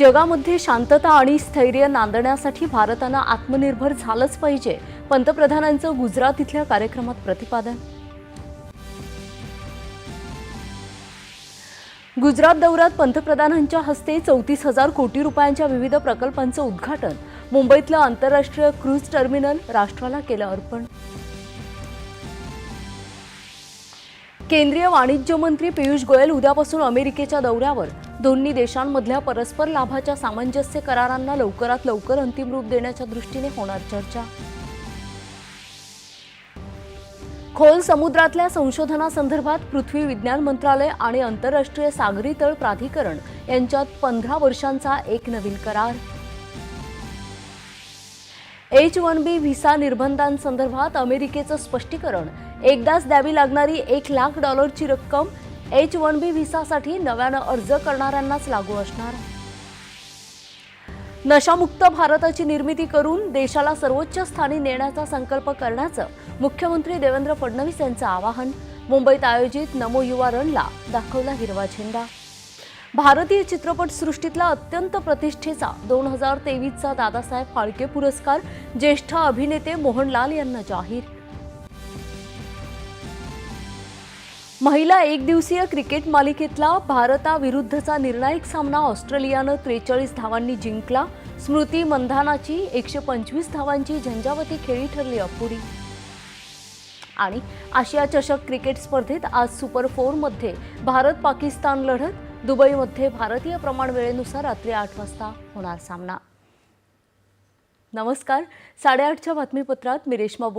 जगामध्ये शांतता आणि स्थैर्य नांदण्यासाठी भारतानं आत्मनिर्भर झालंच पाहिजे. पंतप्रधानांचं गुजरात इथल्या कार्यक्रमात प्रतिपादन. गुजरात दौऱ्यात पंतप्रधानांच्या हस्ते चौतीस हजार कोटी रुपयांच्या विविध प्रकल्पांचं उद्घाटन. मुंबईतलं आंतरराष्ट्रीय क्रूज टर्मिनल राष्ट्राला केलं अर्पण. केंद्रीय वाणिज्य मंत्री पियुष गोयल उद्यापासून अमेरिकेच्या दौऱ्यावर. दोन्ही देशांमधल्या परस्पर लाभाच्या सामंजस्य करारांना लवकरात लवकर अंतिम रूप देण्याच्या दृष्टीने होणार चर्चा. खोल समुद्रातल्या संशोधनासंदर्भात पृथ्वी विज्ञान मंत्रालय आणि आंतरराष्ट्रीय सागरी तळ प्राधिकरण यांच्यात पंधरा वर्षांचा एक नवीन करार. एच वन बी व्हिसा निर्बंधांसंदर्भात अमेरिकेचं स्पष्टीकरण. एकदाच द्यावी लागणारी एक लाख डॉलरची रक्कम एच वन बी व्हिसासाठी नव्यानं अर्ज करणाऱ्यांनाच लागू असणार. नशामुक्त भारताची निर्मिती करून देशाला सर्वोच्च स्थानी नेण्याचा संकल्प करण्याचं मुख्यमंत्री देवेंद्र फडणवीस यांचं आवाहन. मुंबईत आयोजित नमो युवा रनला दाखवला हिरवा झेंडा. भारतीय चित्रपटसृष्टीतला अत्यंत प्रतिष्ठेचा दोन हजार तेवीसचा दादासाहेब फाळके पुरस्कार ज्येष्ठ अभिनेते मोहनलाल यांना जाहीर. महिला एक दिवसीय क्रिकेट मालिकेतला भारताविरुद्धचा निर्णायक सामना ऑस्ट्रेलियानं त्रेचाळीस धावांनी जिंकला. स्मृती मंधानाची एकशे पंचवीस धावांची झंझावती खेळी ठरली अपुरी. आणि आशिया चषक क्रिकेट स्पर्धेत आज सुपर फोरमध्ये भारत पाकिस्तान लढत. दुबईमध्ये भारतीय प्रमाण वेळेनुसार रात्री आठ वाजता होणार सामना. नमस्कार. साडेआठच्या बातमीपत्रात मी रेश्मा बोड